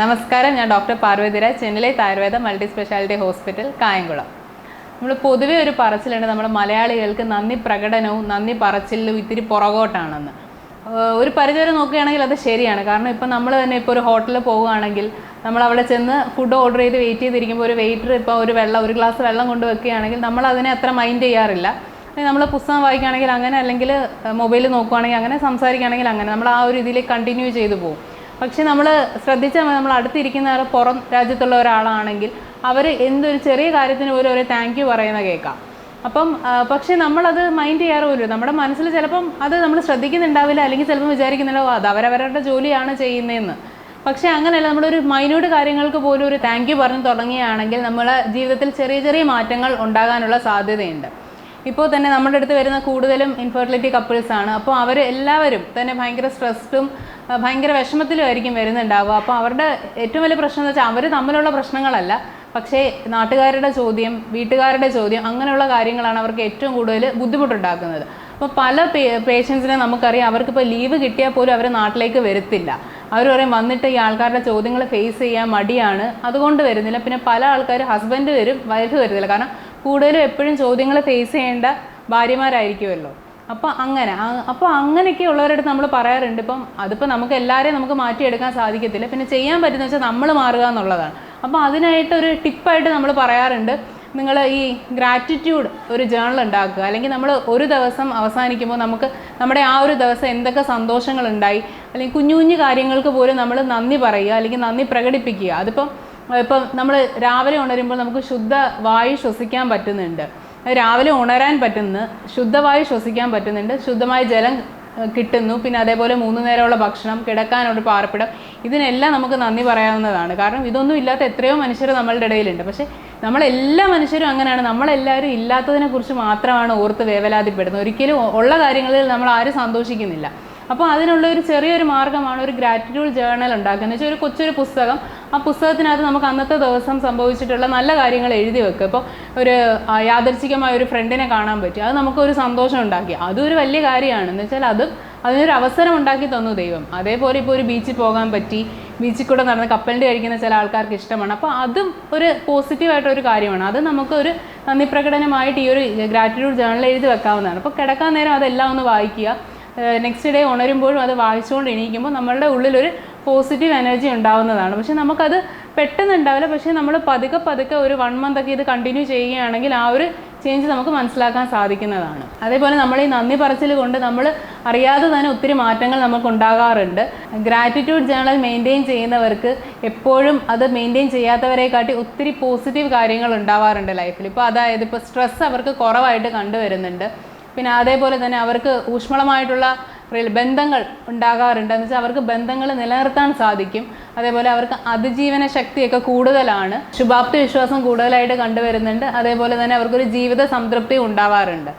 നമസ്കാരം ഞാൻ doctor Parvathiraj. Chennai Ayurveda multi speciality hospital Kayamkulam. നമ്മൾ പൊതുവേ ഒരു പറച്ചിലുണ്ട് നമ്മുടെ മലയാളികൾക്ക് നന്ദി പ്രകടനവും നന്ദി പറച്ചിലും ഇത്തിരി പുറകോട്ടാണെന്ന്. ഒരു പരിധിവരെ നോക്കുകയാണെങ്കിൽ അത് ശരിയാണ്. കാരണം ഇപ്പം നമ്മൾ തന്നെ ഇപ്പോൾ ഒരു ഹോട്ടലിൽ പോവുകയാണെങ്കിൽ നമ്മൾ അവിടെ ചെന്ന് ഫുഡ് ഓർഡർ ചെയ്ത് വെയിറ്റ് ചെയ്തിരിക്കുമ്പോൾ ഒരു വെയിറ്റർ ഇപ്പോൾ ഒരു വെള്ളം ഒരു ഗ്ലാസ് വെള്ളം കൊണ്ട് വെക്കുകയാണെങ്കിൽ നമ്മൾ അതിനെ അത്ര മൈൻഡ് ചെയ്യാറില്ല. നമ്മൾ പുസ്തകം വായിക്കുകയാണെങ്കിൽ അങ്ങനെ അല്ലെങ്കിൽ മൊബൈൽ നോക്കുകയാണെങ്കിൽ അങ്ങനെ സംസാരിക്കുകയാണെങ്കിൽ അങ്ങനെ നമ്മൾ ആ ഒരു ഇതിൽ കണ്ടിന്യൂ ചെയ്തു പോകും. പക്ഷെ നമ്മൾ ശ്രദ്ധിച്ചാൽ നമ്മൾ അടുത്തിരിക്കുന്ന ആൾ പുറം രാജ്യത്തുള്ള ഒരാളാണെങ്കിൽ അവർ എന്തൊരു ചെറിയ കാര്യത്തിന് പോലും ഒരു താങ്ക് യു പറയുന്ന കേൾക്കാം. അപ്പം പക്ഷേ നമ്മളത് മൈൻഡ് ചെയ്യാറുമില്ല. നമ്മുടെ മനസ്സിൽ ചിലപ്പം അത് നമ്മൾ ശ്രദ്ധിക്കുന്നുണ്ടാവില്ല അല്ലെങ്കിൽ ചിലപ്പം വിചാരിക്കുന്നുണ്ടാവും അത് അവരവരുടെ ജോലിയാണ് ചെയ്യുന്നതെന്ന്. പക്ഷേ അങ്ങനെയല്ല നമ്മളൊരു മൈന്യൂട്ട് കാര്യങ്ങൾക്ക് പോലും ഒരു താങ്ക് യു പറഞ്ഞ് തുടങ്ങുകയാണെങ്കിൽ നമ്മളെ ജീവിതത്തിൽ ചെറിയ ചെറിയ മാറ്റങ്ങൾ ഉണ്ടാകാനുള്ള സാധ്യതയുണ്ട്. ഇപ്പോൾ തന്നെ നമ്മുടെ അടുത്ത് വരുന്ന കൂടുതലും ഇൻഫെർട്ടിലിറ്റി കപ്പിൾസ് ആണ്. അപ്പോൾ അവർ എല്ലാവരും തന്നെ ഭയങ്കര സ്ട്രെസ്ഡും ഭയങ്കര വിഷമത്തിലും ആയിരിക്കും വരുന്നുണ്ടാവുക. അപ്പോൾ അവരുടെ ഏറ്റവും വലിയ പ്രശ്നം എന്ന് വെച്ചാൽ അവർ തമ്മിലുള്ള പ്രശ്നങ്ങളല്ല. പക്ഷേ നാട്ടുകാരുടെ ചോദ്യം വീട്ടുകാരുടെ ചോദ്യം അങ്ങനെയുള്ള കാര്യങ്ങളാണ് അവർക്ക് ഏറ്റവും കൂടുതൽ ബുദ്ധിമുട്ടുണ്ടാക്കുന്നത്. അപ്പോൾ പല പേഷ്യൻസിനെ നമുക്കറിയാം അവർക്കിപ്പോൾ ലീവ് കിട്ടിയാൽ പോലും അവർ നാട്ടിലേക്ക് വരത്തില്ല. അവർ പറയും വന്നിട്ട് ഈ ആൾക്കാരുടെ ചോദ്യങ്ങൾ ഫേസ് ചെയ്യാൻ മടിയാണ്. അതുകൊണ്ട് വരുന്നില്ല. പിന്നെ പല ആൾക്കാർ ഹസ്ബൻഡ് വരും വൈഫ് വരുന്നില്ല കാരണം കൂടുതലും എപ്പോഴും ചോദ്യങ്ങൾ ഫേസ് ചെയ്യേണ്ട ഭാര്യമാരായിരിക്കുമല്ലോ. അപ്പോൾ അങ്ങനെ അപ്പോൾ അങ്ങനെയൊക്കെ ഉള്ളവരടുത്ത് നമ്മൾ പറയാറുണ്ട് ഇപ്പം അതിപ്പോൾ നമുക്ക് എല്ലാവരെയും നമുക്ക് മാറ്റിയെടുക്കാൻ സാധിക്കത്തില്ല. പിന്നെ ചെയ്യാൻ പറ്റുന്ന വെച്ചാൽ നമ്മൾ മാറുക എന്നുള്ളതാണ്. അപ്പോൾ അതിനായിട്ട് ഒരു ടിപ്പായിട്ട് നമ്മൾ പറയാറുണ്ട് നിങ്ങൾ ഈ ഗ്രാറ്റിറ്റ്യൂഡ് ഒരു ജേണൽ ഉണ്ടാക്കുക. അല്ലെങ്കിൽ നമ്മൾ ഒരു ദിവസം അവസാനിക്കുമ്പോൾ നമുക്ക് നമ്മുടെ ആ ഒരു ദിവസം എന്തൊക്കെ സന്തോഷങ്ങളുണ്ടായി അല്ലെങ്കിൽ കുഞ്ഞു കുഞ്ഞു കാര്യങ്ങൾക്ക് പോലും നമ്മൾ നന്ദി പറയുക അല്ലെങ്കിൽ നന്ദി പ്രകടിപ്പിക്കുക. അതിപ്പം ഇപ്പം നമ്മൾ രാവിലെ ഉണരുമ്പോൾ നമുക്ക് ശുദ്ധ വായു ശ്വസിക്കാൻ പറ്റുന്നുണ്ട്. രാവിലെ ഉണരാൻ പറ്റുന്നു ശുദ്ധവായു ശ്വസിക്കാൻ പറ്റുന്നുണ്ട്. ശുദ്ധമായ ജലം കിട്ടുന്നു. പിന്നെ അതേപോലെ മൂന്ന് നേരമുള്ള ഭക്ഷണം കിടക്കാനുള്ള പാർപ്പിടം. ഇതിനെല്ലാം നമുക്ക് നന്ദി പറയാവുന്നതാണ്. കാരണം ഇതൊന്നും ഇല്ലാത്ത എത്രയോ മനുഷ്യർ നമ്മളുടെ ഇടയിലുണ്ട്. പക്ഷേ നമ്മളെല്ലാ മനുഷ്യരും അങ്ങനെയാണ്. നമ്മളെല്ലാവരും ഇല്ലാത്തതിനെക്കുറിച്ച് മാത്രമാണ് ഓർത്ത് വേവലാതിപ്പെടുന്നത്. ഒരിക്കലും ഉള്ള കാര്യങ്ങളിൽ നമ്മൾ ആരും സന്തോഷിക്കുന്നില്ല. അപ്പോൾ അതിനുള്ള ഒരു ചെറിയൊരു മാർഗമാണ് ഒരു ഗ്രാറ്റിറ്റ്യൂഡ് ജേർണൽ ഉണ്ടാക്കുന്നത്. വെച്ചാൽ ഒരു കൊച്ചൊരു പുസ്തകം ആ പുസ്തകത്തിനകത്ത് നമുക്ക് അന്നത്തെ ദിവസം സംഭവിച്ചിട്ടുള്ള നല്ല കാര്യങ്ങൾ എഴുതി വെക്കുക ഇപ്പോൾ ഒരു യാദർച്ഛികമായ ഒരു ഫ്രണ്ടിനെ കാണാൻ പറ്റി. അത് നമുക്കൊരു സന്തോഷം ഉണ്ടാക്കി. അതും ഒരു വലിയ കാര്യമാണ്. എന്ന് വെച്ചാൽ അതും അതിനൊരു അവസരം ഉണ്ടാക്കി തന്നു ദൈവം. അതേപോലെ ഇപ്പോൾ ഒരു ബീച്ചിൽ പോകാൻ പറ്റി. ബീച്ചിൽ കൂടെ നടന്ന് കപ്പലിന്റെ കഴിക്കുന്ന ചില ആൾക്കാർക്ക് ഇഷ്ടമാണ്. അപ്പോൾ അതും ഒരു പോസിറ്റീവായിട്ടൊരു കാര്യമാണ്. അത് നമുക്കൊരു നന്ദി പ്രകടനമായിട്ട് ഈ ഒരു ഗ്രാറ്റിറ്റ്യൂഡ് ജേണൽ എഴുതി വെക്കാവുന്നതാണ്. അപ്പോൾ കിടക്കാൻ നേരം അതെല്ലാം ഒന്ന് വായിക്കുക. നെക്സ്റ്റ് ഡേ ഉണരുമ്പോഴും അത് വായിച്ചുകൊണ്ട് എണീക്കുമ്പോൾ നമ്മളുടെ ഉള്ളിലൊരു പോസിറ്റീവ് എനർജി ഉണ്ടാവുന്നതാണ്. പക്ഷെ നമുക്കത് പെട്ടെന്ന് ഉണ്ടാവില്ല പക്ഷേ നമ്മൾ പതുക്കെ പതുക്കെ ഒരു വൺ മന്ത് ഒക്കെ ഇത് കണ്ടിന്യൂ ചെയ്യുകയാണെങ്കിൽ ആ ഒരു ചേഞ്ച് നമുക്ക് മനസ്സിലാക്കാൻ സാധിക്കുന്നതാണ്. അതേപോലെ നമ്മൾ ഈ നന്ദി പറച്ചിൽ കൊണ്ട് നമ്മൾ അറിയാതെ തന്നെ ഒത്തിരി മാറ്റങ്ങൾ നമുക്ക് ഉണ്ടാകാറുണ്ട്. ഗ്രാറ്റിറ്റ്യൂഡ് ജേണൽ മെയിന്റെയിൻ ചെയ്യുന്നവർക്ക് എപ്പോഴും അത് മെയിന്റെയിൻ ചെയ്യാത്തവരെക്കാട്ടി ഒത്തിരി പോസിറ്റീവ് കാര്യങ്ങൾ ഉണ്ടാവാറുണ്ട് ലൈഫിൽ ഇപ്പോൾ അതായത് ഇപ്പോൾ സ്ട്രെസ് അവർക്ക് കുറവായിട്ട് കണ്ടുവരുന്നുണ്ട്. പിന്നെ അതേപോലെ തന്നെ അവർക്ക് ഊഷ്മളമായിട്ടുള്ള ബന്ധങ്ങൾ ഉണ്ടാകാറുണ്ട്. എന്ന് വെച്ചാൽ അവർക്ക് ബന്ധങ്ങൾ നിലനിർത്താൻ സാധിക്കും. അതേപോലെ അവർക്ക് അതിജീവന ശക്തിയൊക്കെ കൂടുതലാണ്. ശുഭാപ്തി വിശ്വാസം കൂടുതലായിട്ട് കണ്ടുവരുന്നുണ്ട്. അതേപോലെ തന്നെ അവർക്കൊരു ജീവിത സംതൃപ്തി ഉണ്ടാവാറുണ്ട്.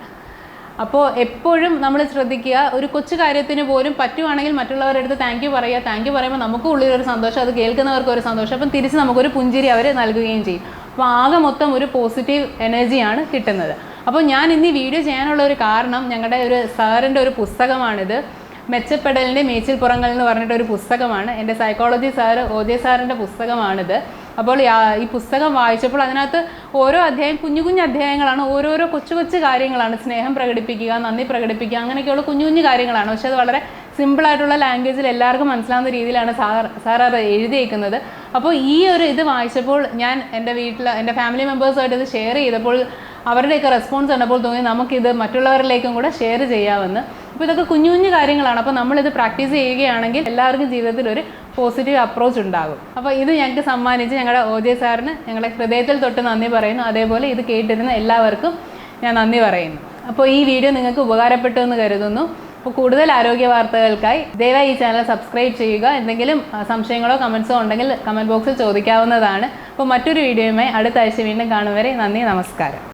അപ്പോൾ എപ്പോഴും നമ്മൾ ശ്രദ്ധിക്കുക ഒരു കൊച്ചു കാര്യത്തിന് പോലും പറ്റുവാണെങ്കിൽ മറ്റുള്ളവരുടെ അടുത്ത് താങ്ക് യു പറയുക. താങ്ക് യു പറയുമ്പോൾ നമുക്ക് ഉള്ളിലൊരു സന്തോഷം അത് കേൾക്കുന്നവർക്ക് ഒരു സന്തോഷം. അപ്പം തിരിച്ച് നമുക്കൊരു പുഞ്ചിരി അവർ നൽകുകയും ചെയ്യും. അപ്പോൾ ആകെ മൊത്തം ഒരു പോസിറ്റീവ് എനർജിയാണ് കിട്ടുന്നത്. അപ്പോൾ ഞാൻ ഇന്ന് ഈ വീഡിയോ ചെയ്യാനുള്ള ഒരു കാരണം ഞങ്ങളുടെ ഒരു സാറിന്റെ ഒരു പുസ്തകമാണിത്. മെച്ചപ്പെടലിന്റെ മേച്ചിൽപ്പുറങ്ങൾ എന്ന് പറഞ്ഞിട്ട് ഒരു പുസ്തകമാണ്. എന്റെ സൈക്കോളജി സാറ് ജെ സാറിന്റെ പുസ്തകമാണിത്. അപ്പോൾ ഈ പുസ്തകം വായിച്ചപ്പോൾ അതിനകത്ത് ഓരോ അധ്യായം കുഞ്ഞു കുഞ്ഞു അധ്യായങ്ങളാണ്. ഓരോരോ കൊച്ചു കൊച്ചു കാര്യങ്ങളാണ്. സ്നേഹം പ്രകടിപ്പിക്കുക നന്ദി പ്രകടിപ്പിക്കുക അങ്ങനെയൊക്കെയുള്ള കുഞ്ഞു കുഞ്ഞു കാര്യങ്ങളാണ്. പക്ഷേ അത് വളരെ സിമ്പിളായിട്ടുള്ള ലാംഗ്വേജിൽ എല്ലാവർക്കും മനസ്സിലാവുന്ന രീതിയിലാണ് സാർ സാർ അത് എഴുതിയേക്കുന്നത്. അപ്പോൾ ഈ ഒരു ഇത് വായിച്ചപ്പോൾ ഞാൻ എന്റെ വീട്ടിൽ എന്റെ ഫാമിലി മെമ്പേഴ്സുമായിട്ട് ഇത് ഷെയർ ചെയ്തപ്പോൾ അവരുടെയൊക്കെ റെസ്പോൺസ് കണ്ടപ്പോൾ തോന്നി നമുക്കിത് മറ്റുള്ളവരിലേക്കും കൂടെ ഷെയർ ചെയ്യാമെന്ന്. അപ്പോൾ ഇതൊക്കെ കുഞ്ഞു കുഞ്ഞു കാര്യങ്ങളാണ്. അപ്പോൾ നമ്മളിത് പ്രാക്ടീസ് ചെയ്യുകയാണെങ്കിൽ എല്ലാവർക്കും ജീവിതത്തിൽ ഒരു പോസിറ്റീവ് അപ്രോച്ച് ഉണ്ടാകും. അപ്പോൾ ഇത് ഞങ്ങൾക്ക് സമ്മാനിച്ച് ഞങ്ങളുടെ ഒ ജെ സാറിന് ഞങ്ങളുടെ ഹൃദയത്തിൽ തൊട്ട് നന്ദി പറയുന്നു. അതേപോലെ ഇത് കേട്ടിരുന്ന എല്ലാവർക്കും ഞാൻ നന്ദി പറയുന്നു. അപ്പോൾ ഈ വീഡിയോ നിങ്ങൾക്ക് ഉപകാരപ്പെട്ടു എന്ന് കരുതുന്നു. അപ്പോൾ കൂടുതൽ ആരോഗ്യ വാർത്തകൾക്കായി ദയവായി ഈ ചാനൽ സബ്സ്ക്രൈബ് ചെയ്യുക. എന്തെങ്കിലും സംശയങ്ങളോ കമൻസോ ഉണ്ടെങ്കിൽ കമന്റ് ബോക്സിൽ ചോദിക്കാവുന്നതാണ്. അപ്പോൾ മറ്റൊരു വീഡിയോയുമായി അടുത്ത ആഴ്ച വീണ്ടും കാണും വരെ നന്ദി നമസ്കാരം.